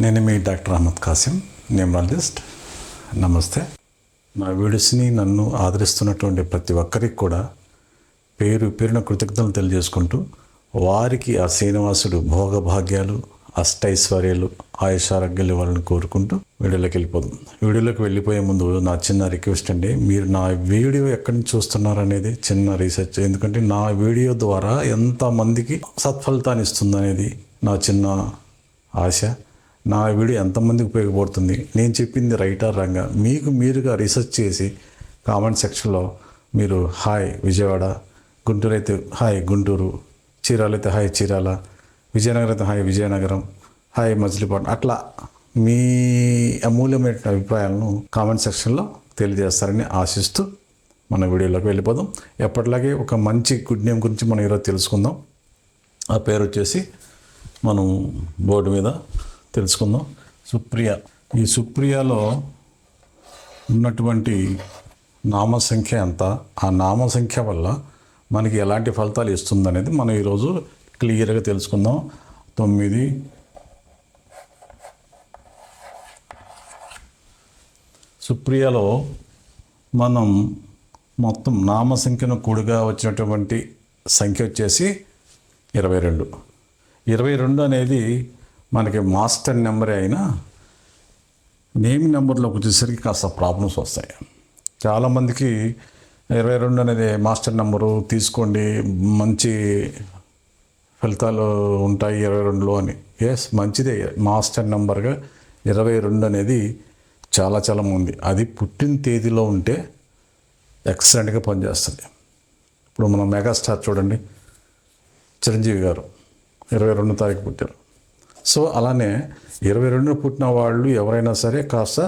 నేను మీ doctor Ahmed Kasim numerologist. నమస్తే. నా వీడియోస్ని నన్ను ఆదరిస్తున్నటువంటి ప్రతి ఒక్కరికి కూడా పేరు పేరున కృతజ్ఞతలు తెలియజేసుకుంటూ వారికి ఆ శ్రీనివాసుడు భోగభాగ్యాలు అష్టైశ్వర్యాలు ఆయుషారోగ్యాలు ఇవ్వాలని కోరుకుంటూ వీడియోలోకి వెళ్ళిపోదాం. వీడియోలోకి వెళ్ళిపోయే ముందు నా చిన్న రిక్వెస్ట్ అండి. మీరు నా వీడియో ఎక్కడి నుంచి చూస్తున్నారు అనేది చిన్న రీసెర్చ్. ఎందుకంటే నా వీడియో ద్వారా ఎంతమందికి సత్ఫలితాన్ని ఇస్తుంది అనేది నా చిన్న ఆశ. నా వీడియో ఎంతమందికి ఉపయోగపడుతుంది? నేను చెప్పింది రైటర్ రంగా మీకు మీరుగా రీసెర్చ్ చేసి కామెంట్ సెక్షన్లో మీరు హాయ్ విజయవాడ గుంటూరు అయితే హాయ్ గుంటూరు చీరాలు అయితే హాయ్ చీరాల విజయనగరం అయితే హాయ్ విజయనగరం హాయ్ మజిలీపట్నం అట్లా మీ అమూల్యమైన అభిప్రాయాలను కామెంట్ సెక్షన్లో తెలియజేస్తారని ఆశిస్తూ మన వీడియోలోకి వెళ్ళిపోదాం. ఎప్పటిలాగే ఒక మంచి గుడ్ నేమ్ గురించి మనం ఈరోజు తెలుసుకుందాం. ఆ పేరు వచ్చేసి మనం బోర్డు మీద తెలుసుకుందాం. సుప్రియ. ఈ సుప్రియలో ఉన్నటువంటి నామ సంఖ్య ఎంత? ఆ నామ సంఖ్య వల్ల మనకి ఎలాంటి ఫలితాలు ఇస్తుంది అనేది మనం ఈరోజు క్లియర్గా తెలుసుకుందాం. తొమ్మిది. సుప్రియలో మనం మొత్తం నామ సంఖ్యను కూడిగా వచ్చినటువంటి సంఖ్య వచ్చేసి ఇరవై రెండు. ఇరవై రెండు అనేది మనకి మాస్టర్ నెంబరే అయినా నేమ్ నెంబర్లోకి వచ్చేసరికి కాస్త ప్రాబ్లమ్స్ వస్తాయి. చాలామందికి ఇరవై రెండు అనేది మాస్టర్ నెంబరు తీసుకోండి మంచి ఫలితాలు ఉంటాయి ఇరవై రెండులో అని. ఎస్ మంచిదే. మాస్టర్ నెంబర్గా ఇరవై రెండు అనేది చాలా చాలా ఉంది అది పుట్టిన తేదీలో ఉంటే ఎక్సలెంట్గా పనిచేస్తుంది. ఇప్పుడు మనం మెగాస్టార్ చూడండి చిరంజీవి గారు. ఇరవై రెండు తారీఖు పుట్టారు. సో అలానే ఇరవై రెండున పుట్టిన వాళ్ళు ఎవరైనా సరే కాస్త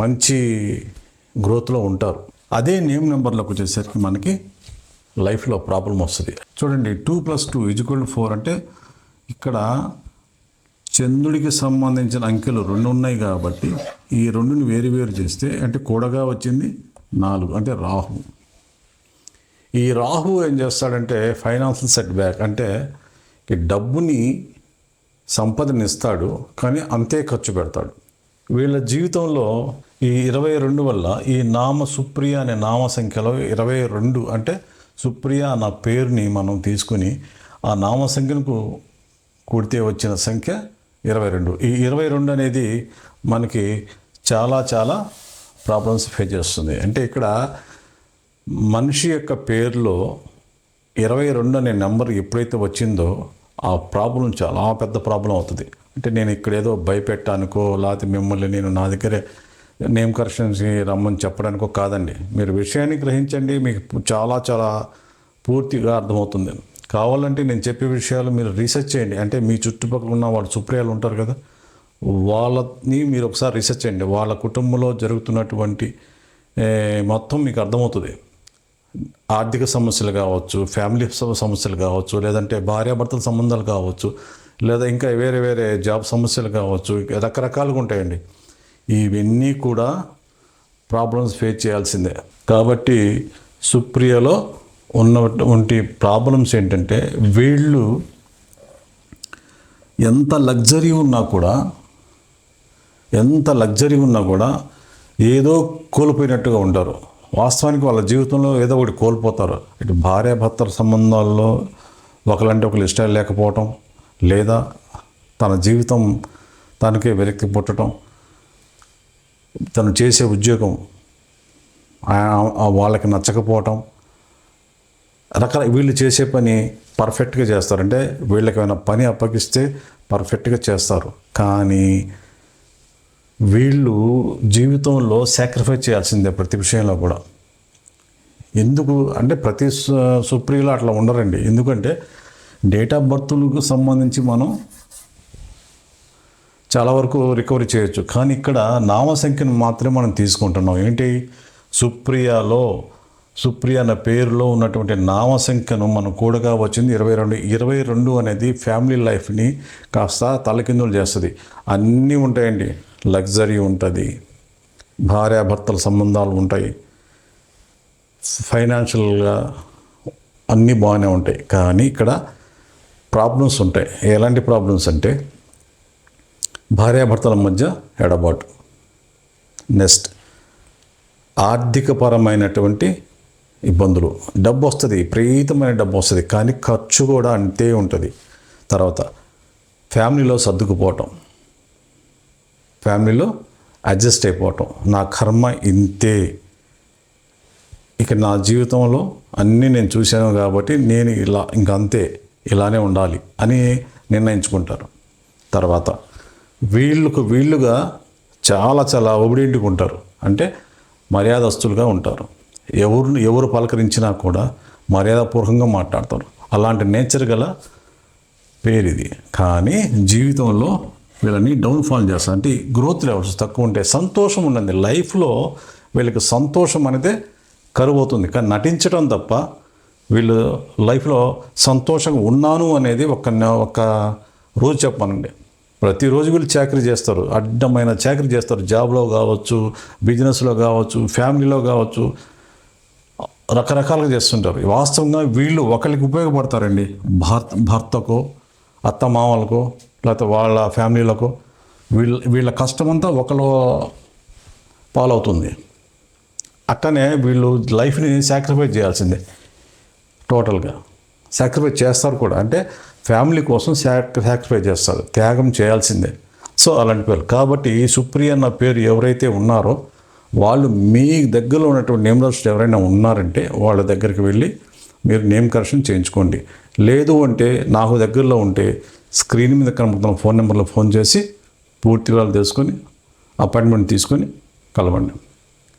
మంచి గ్రోత్లో ఉంటారు. అదే నేమ్ నెంబర్లోకి వచ్చేసరికి మనకి లైఫ్లో ప్రాబ్లం వస్తుంది. చూడండి two plus two equal four అంటే ఇక్కడ చంద్రుడికి సంబంధించిన అంకెలు రెండు ఉన్నాయి కాబట్టి ఈ రెండుని వేరు వేరు చేస్తే అంటే కూడగా వచ్చింది నాలుగు అంటే రాహు. ఈ రాహు ఏం చేస్తాడంటే ఫైనాన్షియల్ సెట్ బ్యాక్ అంటే డబ్బుని సంపదనిస్తాడు కానీ అంతే ఖర్చు పెడతాడు. వీళ్ళ జీవితంలో ఈ ఇరవై రెండు వల్ల ఈ నామ సుప్రియ అనే నామ సంఖ్యలో ఇరవై రెండు అంటే సుప్రియ అన్న పేరుని మనం తీసుకుని ఆ నామ సంఖ్యకు కూడితే వచ్చిన సంఖ్య ఇరవై రెండు. ఈ ఇరవై రెండు అనేది మనకి చాలా చాలా ప్రాబ్లమ్స్ ఫేస్ చేస్తుంది. అంటే ఇక్కడ మనిషి యొక్క పేరులో ఇరవై రెండు అనే నెంబర్ ఎప్పుడైతే వచ్చిందో ఆ ప్రాబ్లం చాలా పెద్ద ప్రాబ్లం అవుతుంది. అంటే నేను ఇక్కడ ఏదో భయపెట్టానుకో లేకపోతే మిమ్మల్ని నేను నా దగ్గరే నేమ్ కరెక్షన్స్ రమ్మని చెప్పడానికో కాదండి. మీరు విషయాన్ని గ్రహించండి మీకు చాలా చాలా పూర్తిగా అర్థమవుతుంది. కావాలంటే నేను చెప్పే విషయాలు మీరు రీసెర్చ్ చేయండి. అంటే మీ చుట్టుపక్కల ఉన్న వాళ్ళు సుప్రియాలు ఉంటారు కదా వాళ్ళని మీరు ఒకసారి రీసెర్చ్ చేయండి. వాళ్ళ కుటుంబంలో జరుగుతున్నటువంటి మొత్తం మీకు అర్థమవుతుంది. ఆర్థిక సమస్యలు కావచ్చు ఫ్యామిలీ సమస్యలు కావచ్చు లేదంటే భార్యాభర్తల సంబంధాలు కావచ్చు లేదా ఇంకా వేరే వేరే జాబ్ సమస్యలు కావచ్చు రకరకాలుగా ఉంటాయండి. ఇవన్నీ కూడా ప్రాబ్లమ్స్ ఫేస్ చేయాల్సిందే. కాబట్టి సుప్రియలో ఉన్నటువంటి ప్రాబ్లమ్స్ ఏంటంటే వీళ్ళు ఎంత లగ్జరీ ఉన్నా కూడా ఎంత లగ్జరీ ఉన్నా కూడా ఏదో కోల్పోయినట్టుగా ఉంటారు వాస్తవానికి వాళ్ళ జీవితంలో ఏదో ఒకటి కోల్పోతారు. ఇటు భార్యాభర్తల సంబంధాల్లో ఒకలంటే ఒకరు ఇష్టాలు లేకపోవటం లేదా తన జీవితం తనకే వెనక్కి పుట్టడం తను చేసే ఉద్యోగం వాళ్ళకి నచ్చకపోవటం రకాల వీళ్ళు చేసే పని పర్ఫెక్ట్గా చేస్తారు. అంటే వీళ్ళకి ఏమైనా పని అప్పగిస్తే పర్ఫెక్ట్గా చేస్తారు. కానీ వీళ్ళు జీవితంలో సాక్రిఫైస్ చేయాల్సిందే ప్రతి విషయంలో కూడా. ఎందుకు అంటే ప్రతి సు- సుప్రియులు అట్లా ఉండరండి. ఎందుకంటే డేట్ ఆఫ్ బర్త్లకు సంబంధించి మనం చాలా వరకు రికవరీ చేయొచ్చు. కానీ ఇక్కడ నామ సంఖ్యను మాత్రమే మనం తీసుకుంటున్నాం. ఏంటి? సుప్రియాలో సుప్రియ అన్న పేరులో ఉన్నటువంటి నామ సంఖ్యను మనం కూడగా వచ్చింది ఇరవై రెండు ఇరవై రెండు అనేది ఫ్యామిలీ లైఫ్ని కాస్త తలకిందులు చేస్తుంది. అన్నీ ఉంటాయండి. లగ్జరీ ఉంటుంది భార్యాభర్తల సంబంధాలు ఉంటాయి. ఫైనాన్షియల్గా అన్నీ బాగానే ఉంటాయి కానీ ఇక్కడ ప్రాబ్లమ్స్ ఉంటాయి. ఎలాంటి ప్రాబ్లమ్స్ అంటే భార్యాభర్తల మధ్య ఎడబాటు. నెక్స్ట్ ఆర్థికపరమైనటువంటి ఇబ్బందులు. డబ్బు వస్తుంది ప్రీతమైన డబ్బు వస్తుంది కానీ ఖర్చు కూడా అంతే ఉంటుంది. తర్వాత ఫ్యామిలీలో సర్దుకుపోవటం. ఫ్యామిలీలో అడ్జస్ట్ అయిపోవటం. నా కర్మ ఇంతే. ఇక నా జీవితంలో అన్నీ నేను చూశాను కాబట్టి నేను ఇలా ఇంక అంతే ఇలానే ఉండాలి అని నిర్ణయించుకుంటారు. తర్వాత వీళ్ళకు వీళ్ళుగా చాలా చాలా ఒబిడెంట్గా ఉంటారు అంటే మర్యాదస్తులుగా ఉంటారు. ఎవరు ఎవరు పలకరించినా కూడా మర్యాదపూర్వకంగా మాట్లాడతారు. అలాంటి నేచర్ గల పేరు ఇది. కానీ జీవితంలో వీళ్ళని డౌన్ఫాల్ చేస్తారు అంటే గ్రోత్ లెవెల్స్ తక్కువ ఉంటాయి సంతోషం ఉండండి. లైఫ్లో వీళ్ళకి సంతోషం అనేది కరువు అవుతుంది కానీ నటించడం తప్ప వీళ్ళు లైఫ్లో సంతోషంగా ఉన్నాను అనేది ఒక ఒక రోజు చెప్పానండి ప్రతిరోజు వీళ్ళు చాకరీ చేస్తారు. అడ్డమైన చాకరీ చేస్తారు. జాబ్లో కావచ్చు బిజినెస్లో కావచ్చు ఫ్యామిలీలో కావచ్చు. రకరకాలుగా చేస్తుంటారు. వాస్తవంగా వీళ్ళు ఒకరికి ఉపయోగపడతారండి. భర్త భర్తకో అత్త మామలకో లేకపోతే వాళ్ళ ఫ్యామిలీలకు వీళ్ళ వీళ్ళ కష్టమంతా ఒకరు పాలవుతుంది. అట్టనే వీళ్ళు లైఫ్ని సాక్రిఫైస్ చేయాల్సిందే టోటల్గా. సాక్రిఫైస్ చేస్తారు కూడా. అంటే ఫ్యామిలీ కోసం సాక్ సాక్రిఫైస్ చేస్తారు త్యాగం చేయాల్సిందే. సో అలాంటి పేరు కాబట్టి సుప్రియ అన్న పేరు ఎవరైతే ఉన్నారో వాళ్ళు మీ దగ్గరలో ఉన్నటువంటి నేమ్లర్స్ ఎవరైనా ఉన్నారంటే వాళ్ళ దగ్గరికి వెళ్ళి మీరు నేమ్ కరెక్షన్ చేయించుకోండి. లేదు అంటే నాకు దగ్గరలో ఉంటే స్క్రీన్ మీద కనబడుతున్న ఫోన్ నెంబర్లో ఫోన్ చేసి పూర్తి వివరాలు తెలుసుకొని అపాయింట్మెంట్ తీసుకొని కలవండి.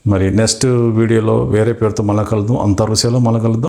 మరి నెక్స్ట్ వీడియోలో వేరే పేరుతో మళ్ళీ కలుద్దాం. అంతర్విషయాలో మళ్ళీ కలుద్దాం.